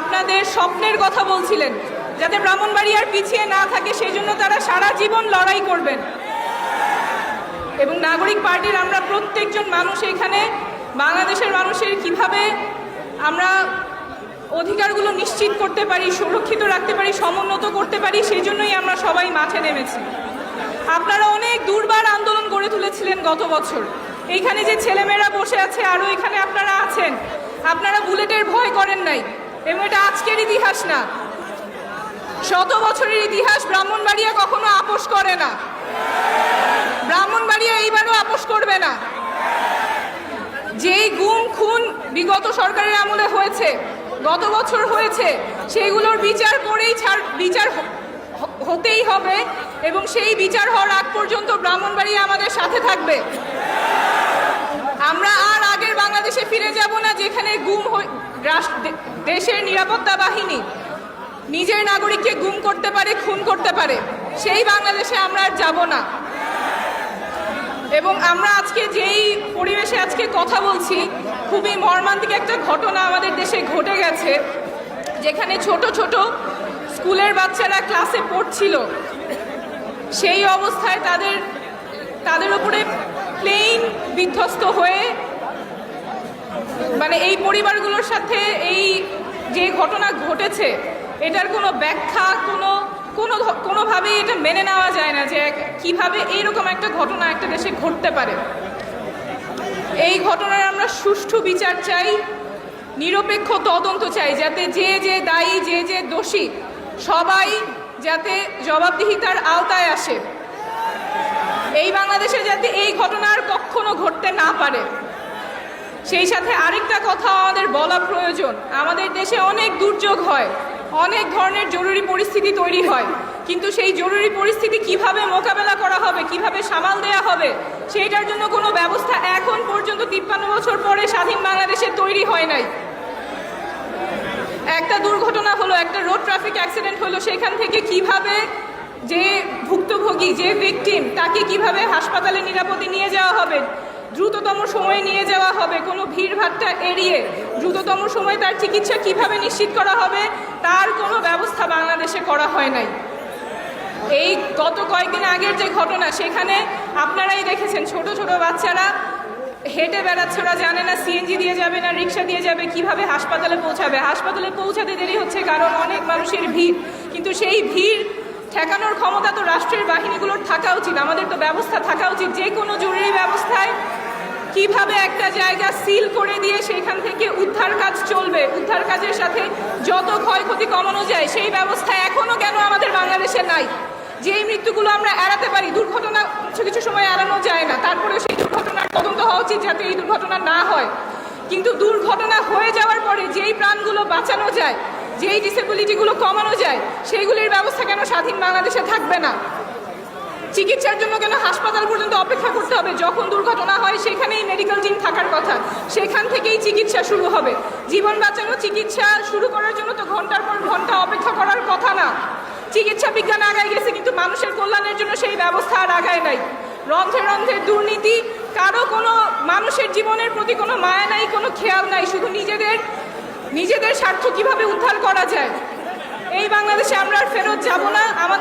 আপনাদের স্বপ্নের কথা বলছিলেন, যাতে ব্রাহ্মণবাড়িয়ার পিছিয়ে না থাকে সেই জন্য তারা সারা জীবন লড়াই করবেন। এবং নাগরিক পার্টির আমরা প্রত্যেকজন মানুষ এখানে, বাংলাদেশের মানুষের কীভাবে আমরা অধিকারগুলো নিশ্চিত করতে পারি, সুরক্ষিত রাখতে পারি, সমুন্নত করতে পারি সেই জন্যই আমরা সবাই মাঠে নেমেছি। আপনারা অনেক দুর্বার আন্দোলন গড়ে তুলেছিলেন গত বছর। এইখানে যে ছেলেমেয়েরা বসে আছে, আরও এখানে আপনারা আছেন। আপনারা বুলেটের ভয় করেন নাই। এবং এটা আজকের ইতিহাস না। শত বছরের ইতিহাস ব্রাহ্মণবাড়িয়া কখনো আপোষ করে না। ব্রাহ্মণবাড়িয়া এইবারও আপোষ করবে না। যেই গুম, খুন বিগত সরকারের আমলে হয়েছে, গত বছর হয়েছে, সেইগুলোর বিচার করেই ছাড়, বিচার হতেই হবে এবং সেই বিচার হওয়ার আগ পর্যন্ত ব্রাহ্মণবাড়িয়া আমাদের সাথে থাকবে। আমরা আর আগের বাংলাদেশে ফিরে যাব না যেখানে গুম দেশের নিরাপত্তা বাহিনী নিজের নাগরিককে গুম করতে পারে, খুন করতে পারে, সেই বাংলাদেশে আমরা আর যাব না। এবং আমরা আজকে যেই পরিবেশে আজকে কথা বলছি, খুবই মর্মান্তিক একটা ঘটনা আমাদের দেশে ঘটে গেছে, যেখানে ছোট ছোট স্কুলের বাচ্চারা ক্লাসে পড়ছিল। সেই অবস্থায় তাদের তাদের উপরে প্লেন বিধ্বস্ত হয়ে মানে এই পরিবারগুলোর সাথে এই যে ঘটনা ঘটেছে, এটার কোনো ব্যাখ্যা, কোনো কোনো কোনোভাবেই এটা মেনে নেওয়া যায় না যে কীভাবে এইরকম একটা ঘটনা একটা দেশে ঘটতে পারে। এই ঘটনার আমরা সুষ্ঠু বিচার চাই, নিরপেক্ষ তদন্ত চাই, যাতে যে যে দায়ী, যে যে দোষী, সবাই যাতে জবাবদিহিতার আওতায় আসে। এই বাংলাদেশে যাতে এই ঘটনা আর কখনো ঘটতে না পারে। সেই সাথে আরেকটা কথা আমাদের বলা প্রয়োজন। আমাদের দেশে অনেক দুর্যোগ হয়, অনেক ধরনের জরুরি পরিস্থিতি তৈরি হয়। কিন্তু সেই জরুরি পরিস্থিতি কীভাবে মোকাবেলা করা হবে, কীভাবে সামাল দেয়া হবে, সেইটার জন্য কোনো ব্যবস্থা এখন পর্যন্ত তিপ্পান্ন বছর পরে স্বাধীন বাংলাদেশে তৈরি হয় নাই। একটা দুর্ঘটনা হলো, একটা রোড ট্রাফিক অ্যাক্সিডেন্ট হলো, সেখান থেকে কীভাবে যে ভুক্তভোগী, যে ভিকটিম তাকে কীভাবে হাসপাতালে নিরাপদে নিয়ে যাওয়া হবে? দ্রুততম সময়ে নিয়ে যাওয়া হবে। কোনো ভিড়ভাট্টা এড়িয়ে দ্রুততম সময়ে তার চিকিৎসা কীভাবে নিশ্চিত করা হবে, তার কোনো ব্যবস্থা বাংলাদেশে করা হয় নাই। এই গত কয়েকদিন আগের যে ঘটনা, সেখানে আপনারাই দেখেছেন, ছোট ছোট বাচ্চারা হেঁটে বেড়াচ্ছে। ওরা জানে না সিএনজি দিয়ে যাবে না, রিক্সা দিয়ে যাবে, কীভাবে হাসপাতালে পৌঁছাবে। হাসপাতালে পৌঁছাতে দেরি হচ্ছে, কারণ অনেক মানুষের ভিড়। কিন্তু সেই ভিড় ঠেকানোর ক্ষমতা তো রাষ্ট্রের বাহিনীগুলোর থাকা উচিত, আমাদের তো ব্যবস্থা থাকা উচিত। যে কোনো জরুরি ব্যবস্থায় কীভাবে একটা জায়গা সিল করে দিয়ে সেখান থেকে উদ্ধার কাজ চলবে, উদ্ধার কাজের সাথে যত ক্ষয়ক্ষতি কমানো যায়, সেই ব্যবস্থা এখনও কেন আমাদের বাংলাদেশে নাই? যেই মৃত্যুগুলো আমরা এড়াতে পারি, দুর্ঘটনা কিছু কিছু সময় এড়ানো যায় না, তারপরেও সেই দুর্ঘটনার তদন্ত হওয়া উচিত যাতে এই দুর্ঘটনা না হয়। কিন্তু দুর্ঘটনা হয়ে যাওয়ার পরে যেই প্রাণগুলো বাঁচানো যায় যেই ডিসেবিলিটিগুলো কমানো যায়, সেইগুলির ব্যবস্থা কেন স্বাধীন বাংলাদেশে থাকবে না? চিকিৎসার জন্য কেন হাসপাতাল পর্যন্ত অপেক্ষা করতে হবে? যখন দুর্ঘটনা হয়, সেখানেই মেডিকেল টিম থাকার কথা। সেখান থেকেই চিকিৎসা শুরু হবে। জীবন বাঁচানো, চিকিৎসা শুরু করার জন্য তো ঘণ্টার পর ঘণ্টা অপেক্ষা করার কথা না। চিকিৎসা বিজ্ঞান আগায় গেছে, কিন্তু মানুষের কল্যাণের জন্য সেই ব্যবস্থা আর আগায় নাই। রন্ধ্রে রন্ধ্রে দুর্নীতি, কারও কোনো মানুষের জীবনের প্রতি কোনো মায়া নাই, কোনো খেয়াল নাই। শুধু নিজেদের নিজেদের স্বার্থ কীভাবে উদ্ধার করা যায়? এই বাংলাদেশে আমরা আর ফেরত যাব না। আমাদের